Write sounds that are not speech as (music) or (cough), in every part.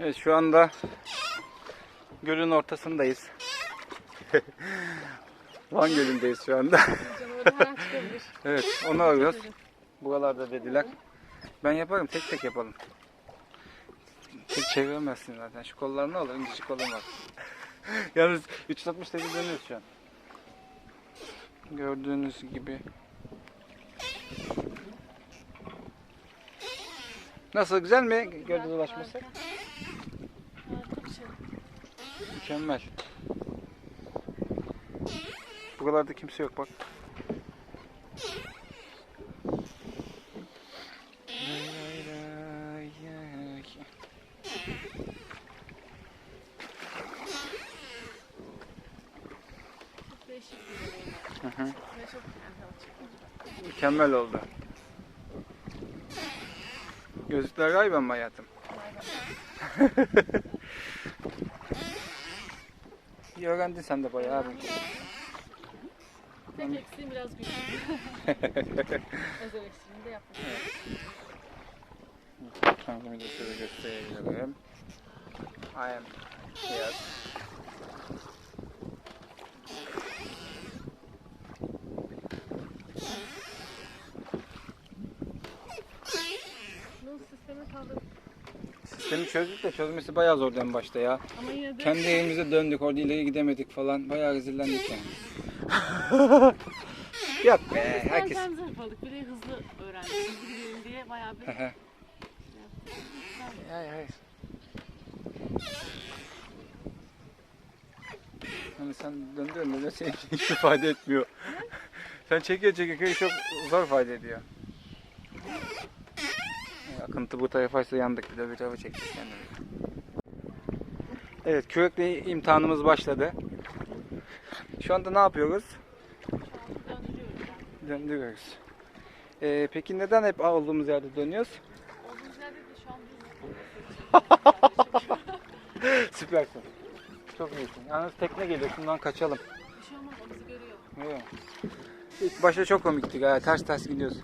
Evet şu anda gölün ortasındayız. (laughs) Van Gölü'ndeyiz şu anda. (laughs) Evet onu arıyoruz. Buralarda dediler. Ben yaparım tek tek yapalım. Tek çeviremezsin zaten. Şu kollarını al. İnci kolum var. Yalnız 360 derece dönüyoruz şu an. Gördüğünüz gibi. Nasıl güzel mi gölde dolaşması? Harika bir şey. Mükemmel. Buralarda kimse yok bak. Hı. Mükemmel oldu. Gözlükler galiba mı hayatım? (laughs) İyi öğrendin sen de bayağı abi. Tek eksiğim biraz büyük. (laughs) Öz eleştirimi de yapmak. Kendimi de şöyle gösterebilirim. I am here. Bunun sistemi kaldı. Sistemi çözdük de çözmesi bayağı zordu en başta ya. Ama yine de Kendi evimize döndük, orada ileri gidemedik falan. Bayağı rezillendik yani. (laughs) Yok be, biz herkes. yapaldık. Bir de hızlı öğrendik. Hızlı gidelim diye bayağı bir Hayır hayır. Hani sen döndürün de senin (laughs) için hiç ifade etmiyor. sen çekiyor çekiyor çok zor ifade ediyor. Akıntı bu tarafa ise yandık bir de bir tarafa çektik kendimizi. Evet kürekle imtihanımız başladı. Şu anda ne yapıyoruz? döndürüyoruz. Ee, peki neden hep olduğumuz yerde dönüyoruz? Olduğumuz yerde de şu an biz (laughs) Süpersin. Çok iyisin. Yalnız tekne geliyor. Şundan kaçalım. bir şey olmaz o bizi görüyor. Evet. İlk başta çok komikti galiba. Ters ters gidiyoruz.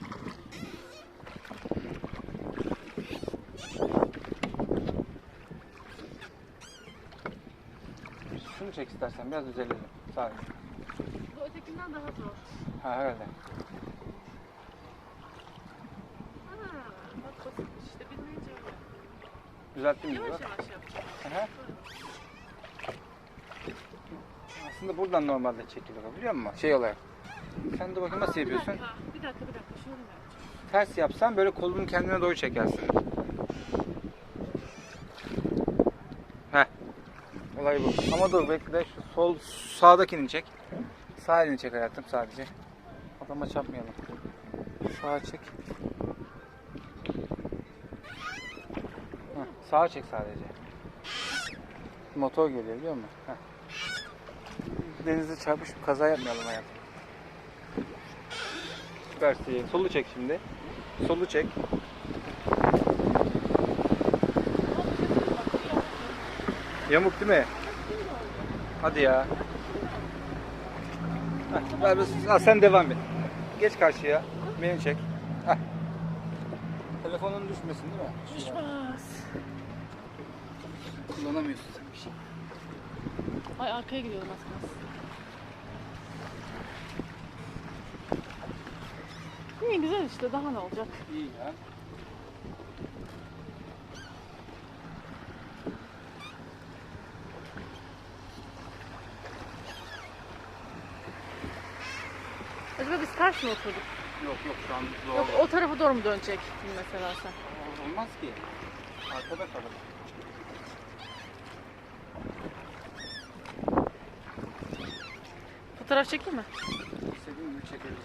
Şunu çek istersen biraz düzelelim. Sadece. Bu ötekinden daha zor. Ha herhalde. Ha, bak basit işte bilmeyince öyle. Düzelttin mi? Yavaş Bak. yavaş yap. Aha. Aslında buradan normalde çekilir o, biliyor musun? Şey olarak. Sen de bakayım nasıl Bir yapıyorsun? dakika, bir dakika, bir dakika. Şöyle mi yapacağım? Ters yapsan böyle kolunu kendine doğru çekersin. Olay bu. Ama dur bekle şu sol sağdakini çek. Sağ elini çek hayatım sadece. Adama çarpmayalım. Sağa çek. Heh, sağa çek sadece. Motor geliyor biliyor musun? Heh. Denizde çarpışıp kaza yapmayalım hayatım. Süpersin. Solu çek şimdi. Solu çek. Yamuk değil mi? Hadi ya. Heh, ver biz- ha, sen devam et. Geç karşıya. Beni çek. Heh. Telefonun düşmesin değil mi? Düşmez. Kullanamıyorsun sen bir şey. Ay arkaya gidiyorum az kalsın. İyi güzel işte daha ne olacak? İyi ya. Biz ters mi oturduk? Yok yok şu an Yok doğal. o tarafa doğru mu dönecek mesela sen? Olmaz ki. Arkada kalır. Fotoğraf çekeyim mi? İstediğin gibi çekeriz.